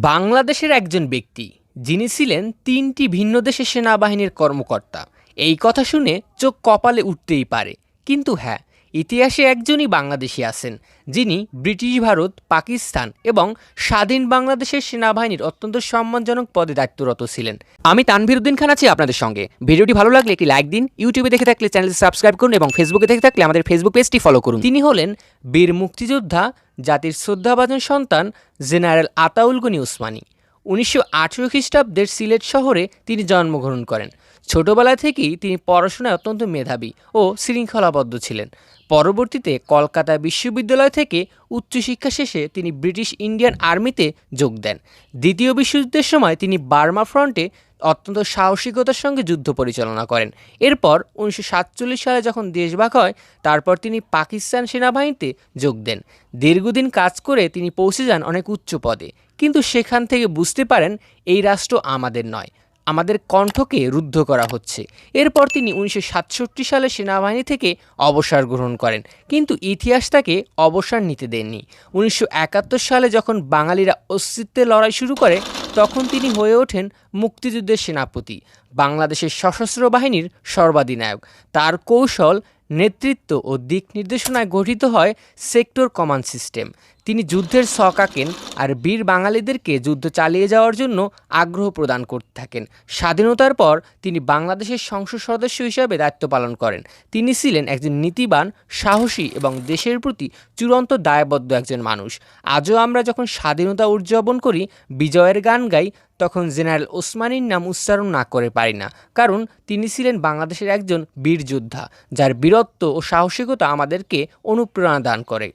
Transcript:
বাংলাদেশের একজন ব্যক্তি, যিনি ছিলেন তিনটি ভিন্ন দেশের সেনাবাহিনীর কর্মকর্তা। এই কথা শুনে চোখ কপালে উঠতেই পারে। কিন্তু হ্যাঁ ইতিহাসে একজনই বাংলাদেশি আছেন, যিনি ব্রিটিশ ভারত, পাকিস্তান এবং স্বাধীন বাংলাদেশের সেনাবাহিনীর অত্যন্ত সম্মানজনক পদে দায়িত্বরত ছিলেন। আমি তানভীর উদ্দিন খান আছি আপনাদের সঙ্গে। ভিডিওটি ভালো লাগলে একটি লাইক দিন, ইউটিউবে দেখে থাকলে চ্যানেলটি সাবস্ক্রাইব করুন এবং ফেসবুকে দেখে থাকলে আমাদের ফেসবুক পেজটি ফলো করুন। তিনি হলেন বীর মুক্তিযোদ্ধা, জাতির শ্রদ্ধাভাজন সন্তান, জেনারেল আতাউল গনি উসমানী। উনিশশো আঠেরো খ্রিস্টাব্দের সিলেট শহরে তিনি জন্মগ্রহণ করেন। ছোটবেলা থেকেই তিনি পড়াশোনায় অত্যন্ত মেধাবী ও শৃঙ্খলাবদ্ধ ছিলেন। পরবর্তীতে কলকাতা বিশ্ববিদ্যালয় থেকে উচ্চশিক্ষা শেষে তিনি ব্রিটিশ ইন্ডিয়ান আর্মিতে যোগ দেন। দ্বিতীয় বিশ্বযুদ্ধের সময় তিনি বার্মা ফ্রন্টে অত্যন্ত সাহসিকতার সঙ্গে যুদ্ধ পরিচালনা করেন। এরপর উনিশশো সাতচল্লিশ সালে যখন দেশভাগ হয়, তারপর তিনি পাকিস্তান সেনাবাহিনীতে যোগ দেন। দীর্ঘদিন কাজ করে তিনি পৌঁছে যান অনেক উচ্চ পদে। কিন্তু সেখান থেকে বুঝতে পারেন, এই রাষ্ট্র আমাদের নয়, আমাদের কণ্ঠকে রুদ্ধ করা হচ্ছে। এরপর তিনি উনিশশো সাতষট্টি সালে সেনাবাহিনী থেকে অবসর গ্রহণ করেন, কিন্তু ইতিহাস তাকে অবসর নিতে দেননি। উনিশশো একাত্তর সালে যখন বাঙালিরা অস্তিত্বের লড়াই শুরু করে তখন তিনি হয়ে ওঠেন মুক্তিযুদ্ধের সেনাপতি বাংলাদেশের সশস্ত্র বাহিনীর সর্বাধিনায়ক। তার কৌশল নেতৃত্ব ও দিক নির্দেশনায় গঠিত হয় সেক্টর কমান্ড সিস্টেম। তিনি যুদ্ধের ছক আঁকেন আর বীর বাঙালিদেরকে যুদ্ধ চালিয়ে যাওয়ার জন্য আগ্রহ প্রদান করতে থাকেন। স্বাধীনতার পর তিনি বাংলাদেশের সংসদ সদস্য হিসাবে দায়িত্ব পালন করেন। তিনি ছিলেন একজন নীতিবান, সাহসী এবং দেশের প্রতি চূড়ান্ত দায়বদ্ধ একজন মানুষ। আজও আমরা যখন স্বাধীনতা উদযাপন করি, বিজয়ের গান গাই তখন জেনারেল ওসমানীর নাম উচ্চারণ না করে পারি না, কারণ তিনি ছিলেন বাংলাদেশের একজন বীর যোদ্ধা, যার বীরত্ব ও সাহসিকতা আমাদেরকে অনুপ্রেরণা দান করে।